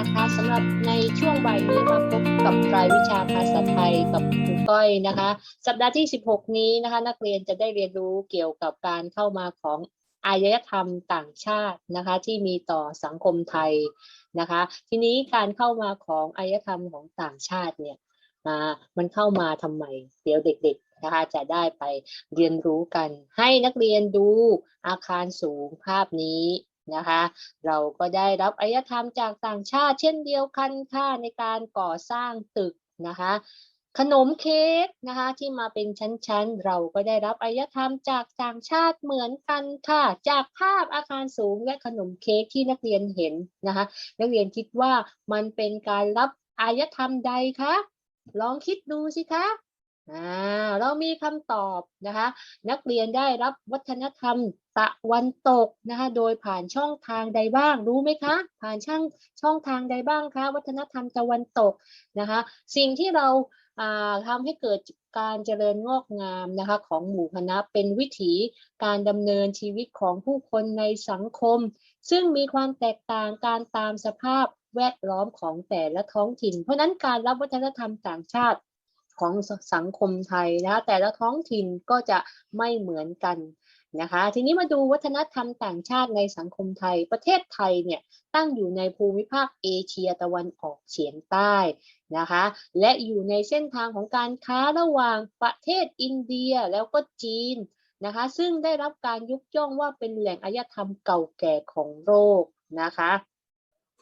นะคะสำหรับในช่วงบ่ายนี้มาพบกับรายวิชาภาษาไทยกับครูก้อยนะคะ สัปดาห์ที่ 16 นี้นะคะ นักเรียนจะได้เรียนรู้เกี่ยวกับการเข้ามาของอารยธรรมต่างชาตินะคะ ที่มีต่อสังคมไทยนะคะ ทีนี้การเข้ามาของอารยธรรมของต่างชาติเนี่ยอ่ามันเข้ามาทำไมเดี๋ยวเด็กๆนะคะจะได้ไปเรียนรู้กัน ให้นักเรียนดูอาคารสูงภาพนี้ นะคะ เราก็ได้รับอารยธรรมจากต่างชาติ เช่นเดียวกันค่ะในการก่อสร้างตึกนะคะ ขนมเค้กนะคะที่มาเป็นชั้นๆ เราก็ได้รับอารยธรรมจากต่างชาติเหมือนกันค่ะ จากภาพอาคารสูงและขนมเค้กที่นักเรียนเห็นนะคะ นักเรียนคิดว่ามันเป็นการรับอารยธรรมใดคะลองคิดดูสิคะ อ่าเรามีคำตอบนะคะ นักเรียนได้รับวัฒนธรรมตะวันตกนะคะ โดยผ่านช่องทางใดบ้างรู้ไหมคะ ผ่านช่องช่องทางใดบ้างคะ วัฒนธรรมตะวันตกนะคะ สิ่งที่เราอ่าทำให้เกิดการเจริญงอกงามนะคะของหมู่คณะเป็นวิถีการดำเนินชีวิตของผู้คนในสังคม ซึ่งมีความแตกต่างการตามสภาพแวดล้อมของแต่ละท้องถิ่น เพราะฉะนั้นการรับวัฒนธรรมต่างชาติ ของสังคมไทยนะคะแต่ละท้องถิ่นก็จะไม่เหมือนกันนะคะทีนี้มาดูวัฒนธรรมต่างชาติในสังคมไทย ประเทศไทยเนี่ยตั้งอยู่ในภูมิภาคเอเชียตะวันออกเฉียงใต้นะคะและอยู่ในเส้นทางของการค้าระหว่างประเทศอินเดียแล้วก็จีนนะคะซึ่งได้รับการยกย่องว่าเป็นแหล่งอารยธรรมเก่าแก่ของโลกนะคะ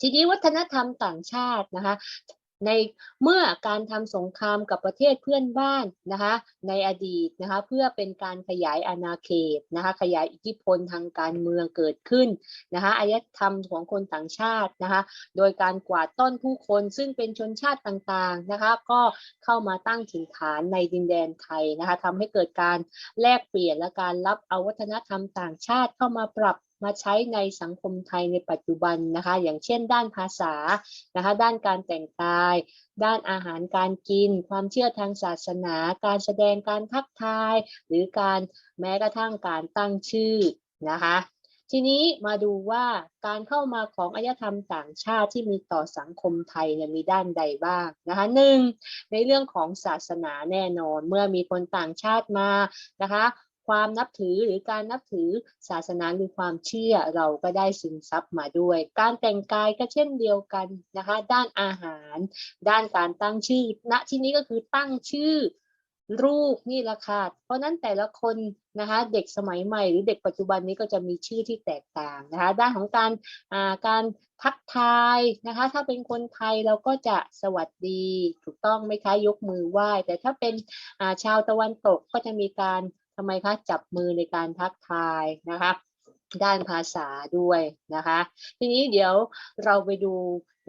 ทีนี้วัฒนธรรมต่างชาตินะคะ ในเมื่อการทำสงครามกับประเทศเพื่อนบ้านนะคะในอดีตนะคะเพื่อเป็นการขยายอาณาเขตนะคะขยายอิทธิพลทางการเมืองเกิดขึ้นนะคะอารยธรรมของคนต่างชาตินะคะโดยการกวาดต้อนผู้คนซึ่งเป็นชนชาติต่างๆนะคะก็เข้ามาตั้งถิ่นฐานในดินแดนไทยนะคะทำให้เกิดการแลกเปลี่ยนและการรับเอาวัฒนธรรมต่างชาติเข้ามาปรับ มาใช้ในสังคมไทยในปัจจุบันนะคะ อย่างเช่น ด้านภาษานะคะ ด้านการแต่งกาย ด้านอาหารการกิน ความเชื่อทางศาสนา การแสดงการทักทาย หรือการแม้กระทั่งการตั้งชื่อนะคะทีนี้มาดูว่าการเข้ามาของอารยธรรมต่างชาติที่มีต่อสังคมไทยเนี่ยมีด้านใดบ้างนะคะหนึ่งในเรื่องของศาสนาแน่นอนเมื่อมีคนต่างชาติมานะคะ ความนับถือหรือการนับถือศาสนาหรือความเชื่อเราก็ได้ซึมซับมาด้วย การแต่งกายก็เช่นเดียวกันนะคะ ด้านอาหาร ด้านการตั้งชื่อณที่นี้ก็คือตั้งชื่อรูปนี่แหละค่ะ เพราะนั้นแต่ละคนนะคะเด็กสมัยใหม่หรือเด็กปัจจุบันนี้ก็จะมีชื่อที่แตกต่างนะคะ ด้านของการการทักทายนะคะ ถ้าเป็นคนไทยเราก็จะสวัสดีถูกต้องไหมคะยกมือไหว้ แต่ถ้าเป็นชาวตะวันตกก็จะมีการำไมคะจับมือในการทักทายนะคะ ด้านภาษาด้วยนะคะ ทีนี้เดี๋ยวเราไปดู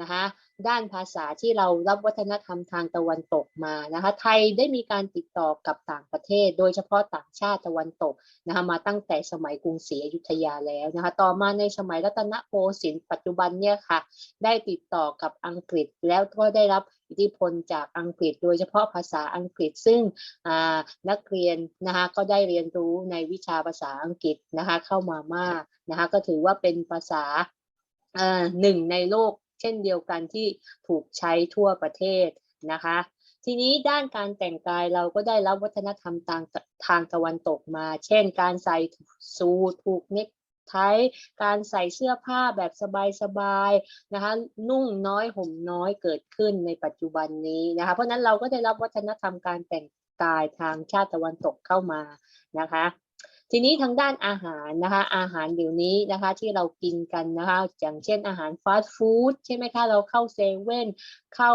นะคะด้านภาษาที่เรารับวัฒนธรรมทางตะวันตกมานะคะไทยได้มีการติดต่อกับต่างประเทศ โดยเฉพาะต่างชาติตะวันตกนะคะมาตั้งแต่สมัยกรุงศรีอยุธยาแล้วนะคะต่อมาในสมัยรัตนโกสินทร์ปัจจุบันเนี่ยค่ะได้ติดต่อกับอังกฤษแล้วก็ได้รับอิทธิพลจากอังกฤษ โดยเฉพาะภาษาอังกฤษซึ่งนักเรียนนะคะก็ได้เรียนรู้ในวิชาภาษาอังกฤษนะคะเข้ามามากนะคะก็ถือว่าเป็นภาษาหนึ่งในโลก เช่นเดียวกันที่ถูกใช้ทั่วประเทศนะคะ ทีนี้ด้านการแต่งกายเราก็ได้รับวัฒนธรรมทางทางตะวันตกมา เช่น การใส่สูทถูกเน็กไทการใส่เสื้อผ้าแบบสบายๆนะคะนุ่งน้อยห่มน้อยเกิดขึ้นในปัจจุบันนี้นะคะเพราะนั้นเราก็ได้รับวัฒนธรรมการแต่งกายทางชาติตะวันตกเข้ามานะคะ ทีนี้ทางด้านอาหารนะคะอาหารเดี๋ยวนี้นะคะที่เรากินกันนะคะอย่างเช่นอาหารฟาสต์ฟู้ดใช่ไหมคะเราเข้าเซเว่นเข้า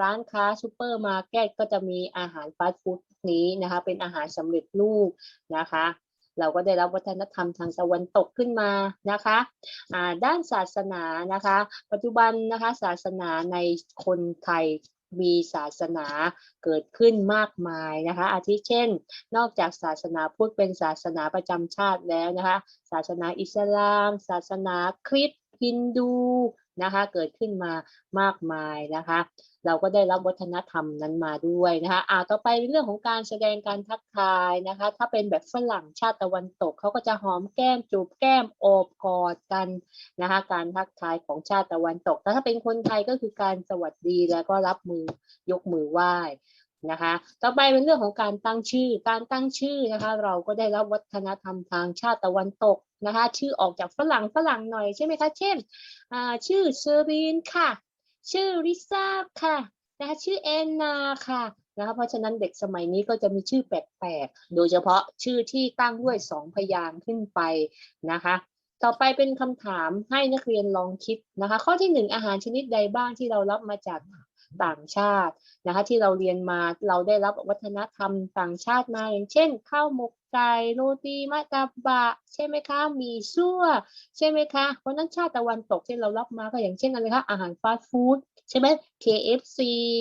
ร้านค้าซูเปอร์มาร์เก็ตก็จะมีอาหารฟาสต์ฟู้ดนี้นะคะเป็นอาหารสำเร็จรูปนะคะเราก็ได้รับวัฒนธรรมทางตะวันตกขึ้นมานะคะด้านศาสนานะคะ ปัจจุบันนะคะศาสนาในคนไทย มีศาสนาเกิดขึ้นมากมายนะคะ อาทิเช่น นอกจากศาสนาพุทธเป็นศาสนาประจำชาติแล้วนะคะ ศาสนาอิสลาม ศาสนาคริสต์ฮินดู นะคะเกิดขึ้นมามากมายนะคะ เราก็ได้รับวัฒนธรรมนั้นมาด้วยนะคะอ่าต่อไปเป็นเรื่องของการแสดงการทักทายนะคะ ถ้าเป็นแบบฝรั่งชาติตะวันตกเขาก็จะหอมแก้มจูบแก้มโอบกอดกันนะคะการทักทายของชาติตะวันตกแต่ถ้าเป็นคนไทยก็คือการสวัสดีแล้วก็รับมือยกมือไหว้ นะคะ ต่อไปเป็นเรื่องของการตั้งชื่อ การตั้งชื่อนะคะ เราก็ได้รับวัฒนธรรมทางชาติตะวันตกนะคะ ชื่อออกจากฝรั่งฝรั่งหน่อยใช่ไหมคะ เช่นชื่อเชอรีนค่ะ ชื่อลิซ่าค่ะนะคะชื่อแอนนาค่ะนะคะเพราะฉะนั้นเด็กสมัยนี้ก็จะมีชื่อแปลกๆ โดยเฉพาะชื่อที่ตั้งด้วยสองพยางค์ขึ้นไปนะคะ ต่อไปเป็นคำถามให้นักเรียนลองคิดนะคะ ข้อที่หนึ่งอาหารชนิดใดบ้างที่เรารับมาจาก ต่างชาตินะคะที่เราเรียนมาเราได้รับวัฒนธรรมต่างชาติมา อย่างเช่น ข้าวหมกไก่โรตีมะตาบะ ใช่ไหมคะมีซั่วใช่ไหมคะเพราะนั้นชาติตะวันตกที่เรารับมาก็อย่างเช่นอะไรคะอาหารฟาสต์ฟู้ดใช่ไหม KFC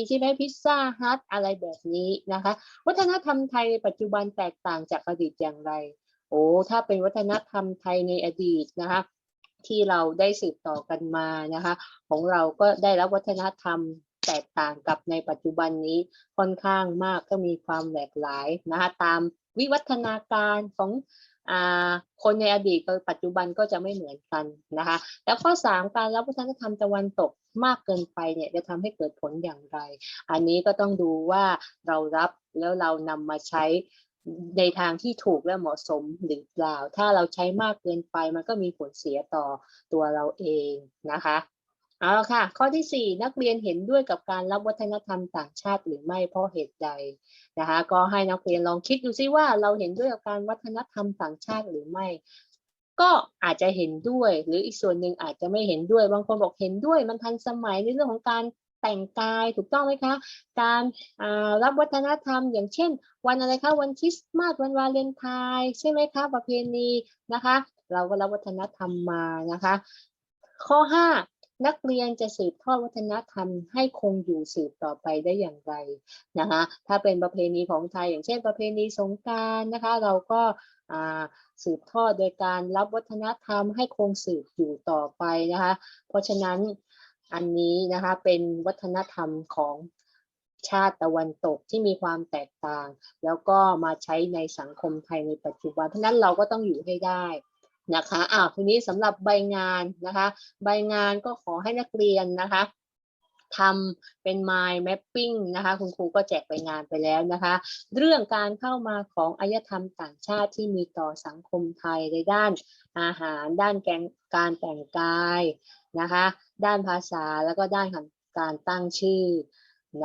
ใช่ไหมพิซซ่าฮัทอะไรแบบนี้นะคะ วัฒนธรรมไทยในปัจจุบันแตกต่างจากอดีตอย่างไรโอ้ถ้าเป็นวัฒนธรรมไทยในอดีตนะคะที่เราได้สืบต่อกันมานะคะ ของเราก็ได้รับวัฒนธรรม แตกต่างกับในปัจจุบันนี้ค่อนข้างมากก็มีความหลากหลายนะคะตามวิวัฒนาการของอคนในอดีตกับปัจจุบันก็จะไม่เหมือนกันนะคะแล้วข้อสามการรับวัฒนธรรมตะวันตกมากเกินไปเนี่ยจะทำให้เกิดผลอย่างไร อันนี้ก็ต้องดูว่าเรารับแล้วเรานำมาใช้ในทางที่ถูกและเหมาะสมหรือเปล่า ถ้าเราใช้มากเกินไปมันก็มีผลเสียต่อตัวเราเองนะคะ เอาค่ะ ข้อที่ 4 นักเรียนเห็นด้วยกับการรับวัฒนธรรมต่างชาติหรือไม่เพราะเหตุใดนะคะก็ให้นักเรียนลองคิดดูซิว่าเราเห็นด้วยกับการวัฒนธรรมต่างชาติหรือไม่ ก็อาจจะเห็นด้วย หรืออีกส่วนหนึ่งอาจจะไม่เห็นด้วยบางคนบอกเห็นด้วย มันทันสมัยในเรื่องของการแต่งกายถูกต้องไหมคะ การรับวัฒนธรรม อย่างเช่น วันอะไรคะวันคริสต์มาสวันวาเลนไทน์ใช่ไหมคะประเพณีนะคะ เราก็รับวัฒนธรรมมานะคะ ข้อ 5 นักเรียนจะสืบทอดวัฒนธรรมให้คงอยู่สืบต่อไปได้อย่างไรนะคะถ้าเป็นประเพณีของไทย อย่างเช่นประเพณีสงการนะคะเราก็สืบทอดโดยการรับวัฒนธรรมให้คงสืบอยู่ต่อไปนะคะเพราะฉะนั้นอันนี้นะคะเป็นวัฒนธรรมของชาติตะวันตกที่มีความแตกต่าง แล้วก็มาใช้ในสังคมไทยในปัจจุบันเพราะนั้นเราก็ต้องอยู่ให้ได้ นะคะอ้าวทีนี้สำหรับใบงานนะคะ ใบงานก็ขอให้นักเรียนนะคะทำเป็น mind mapping นะคะ คุณครูก็แจกใบงานไปแล้วนะคะ เรื่องการเข้ามาของอารยธรรมต่างชาติที่มีต่อสังคมไทยในด้านอาหาร ด้านแกงการแต่งกายนะคะ ด้านภาษาแล้วก็ด้านการตั้งชื่อ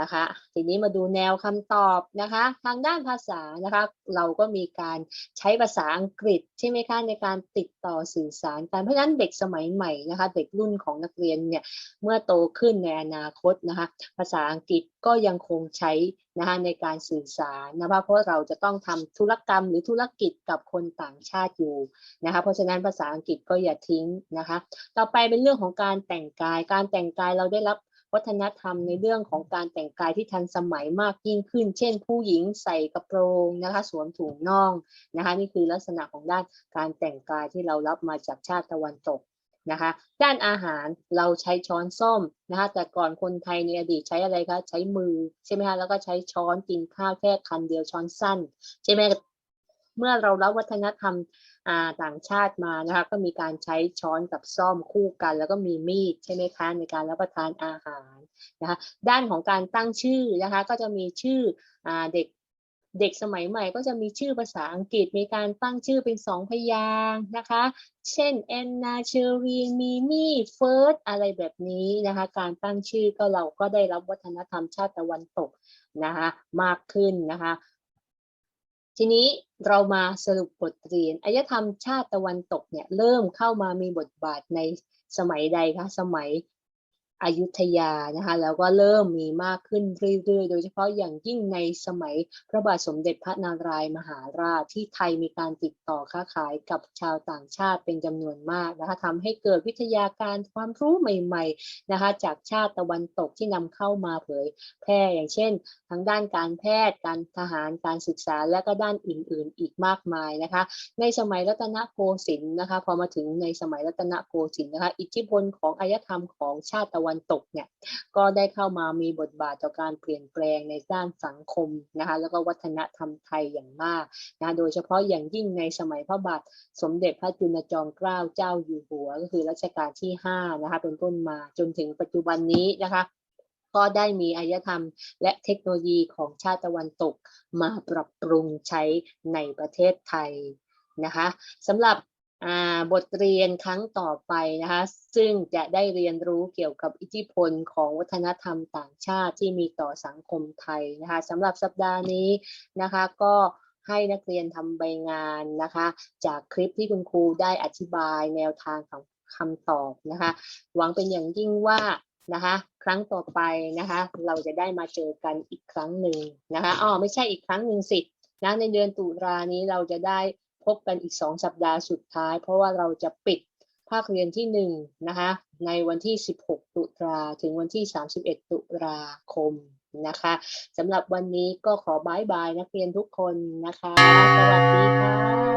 นะคะ ทีนี้มาดูแนวคำตอบนะคะ ทางด้านภาษานะคะ เราก็มีการใช้ภาษาอังกฤษใช่ไหมคะในการติดต่อสื่อสารกันเพราะฉะนั้นเด็กสมัยใหม่นะคะ เด็กรุ่นของนักเรียนเนี่ยเมื่อโตขึ้นในอนาคตนะคะ ภาษาอังกฤษก็ยังคงใช้นะคะในการสื่อสารนะคะเพราะเราจะต้องทำธุรกรรมหรือธุรกิจกับคนต่างชาติอยู่นะคะ เพราะฉะนั้นภาษาอังกฤษก็อย่าทิ้งนะคะ ต่อไปเป็นเรื่องของการแต่งกาย การแต่งกายเราได้รับ วัฒนธรรมในเรื่องของการแต่งกายที่ทันสมัยมากยิ่งขึ้น เช่น ผู้หญิงใส่กระโปรงนะคะสวมถุงน่องนะคะนี่คือลักษณะของด้านการแต่งกายที่เรารับมาจากชาติตะวันตกนะคะด้านอาหารเราใช้ช้อนส้อมนะคะแต่ก่อนคนไทยในอดีตใช้อะไรคะใช้มือใช่ไหมคะแล้วก็ใช้ช้อนกินข้าวแค่คันเดียวช้อนสั้นใช่ไหมเมื่อเรารับวัฒนธรรม ต่างชาติมานะคะก็มีการใช้ช้อนกับซ่อมคู่กัน แล้วก็มีมีดใช่ไหมคะในการรับประทานอาหารนะคะด้านของการตั้งชื่อนะคะก็จะมีชื่ออเด็กเด็กสมัยใหม่ก็จะมีชื่อภาษาอังกฤษมีการตั้งชื่อเป็นสองพยางค์นะคะ เช่นแอนนาเชอรีมีมี่เฟิร์สอะไรแบบนี้นะคะ การตั้งชื่อก็เราก็ได้รับวัฒนธรรมชาติตะวันตกนะคะมากขึ้นนะคะ ทีนี้เรามาสรุปบทเรียนอารยธรรมชาติตะวันตกเนี่ยเริ่มเข้ามามีบทบาทในสมัยใดคะสมัย อยุธยานะคะแล้วก็เริ่มมีมากขึ้นเรื่อยๆ โดยเฉพาะอย่างยิ่งในสมัยพระบาทสมเด็จพระนารายมหาราชที่ไทยมีการติดต่อค้าขายกับชาวต่างชาติเป็นจำนวนมากนะคะทำให้เกิดวิทยาการความรู้ใหม่ๆนะคะจากชาติตะวันตกที่นำเข้ามาเผยแพร่อย่างเช่น ทั้งด้านการแพทย์การทหารการศึกษาและก็ด้านอื่นๆ อีกมากมายนะคะในสมัยรัตนโกสินทร์นะคะพอมาถึงในสมัยรัตนโกสินทร์นะคะอิทธิพลของอารยธรรมของชาติตะวันตกเนี่ยก็ได้เข้ามามีบทบาทต่อการเปลี่ยนแปลงในด้านสังคมนะคะแล้วก็วัฒนธรรมไทยอย่างมากนะคะโดยเฉพาะอย่างยิ่งในสมัยพระบาทสมเด็จพระจุลจอมเกล้าเจ้าอยู่หัว ก็คือรัชกาลที่5นะคะเป็นต้นมาจนถึงปัจจุบันนี้นะคะก็ได้มีอารยธรรมและเทคโนโลยีของชาติตะวันตกมาปรับปรุงใช้ในประเทศไทยนะคะสำหรับ บทเรียนครั้งต่อไปนะคะซึ่งจะได้เรียนรู้เกี่ยวกับอิทธิพลของวัฒนธรรมต่างชาติที่มีต่อสังคมไทยนะคะสำหรับสัปดาห์นี้นะคะก็ให้นักเรียนทำใบงานนะคะ จากคลิปที่คุณครูได้อธิบายแนวทางของคำตอบนะคะ หวังเป็นอย่างยิ่งว่านะคะครั้งต่อไปนะคะ เราจะได้มาเจอกันอีกครั้งหนึ่งนะคะอ๋อไม่ใช่อีกครั้งหนึ่งสินะในเดือนตุลานี้เราจะได้ พบกันอีกสองสัปดาห์สุดท้าย เพราะว่าเราจะปิดภาคเรียนที่หนึ่งนะคะ ในวันที่ 16 ตุลาถึงวันที่ 31 ตุลาคมนะคะสำหรับวันนี้ก็ขอบายบายนักเรียนทุกคนนะคะ สวัสดีค่ะ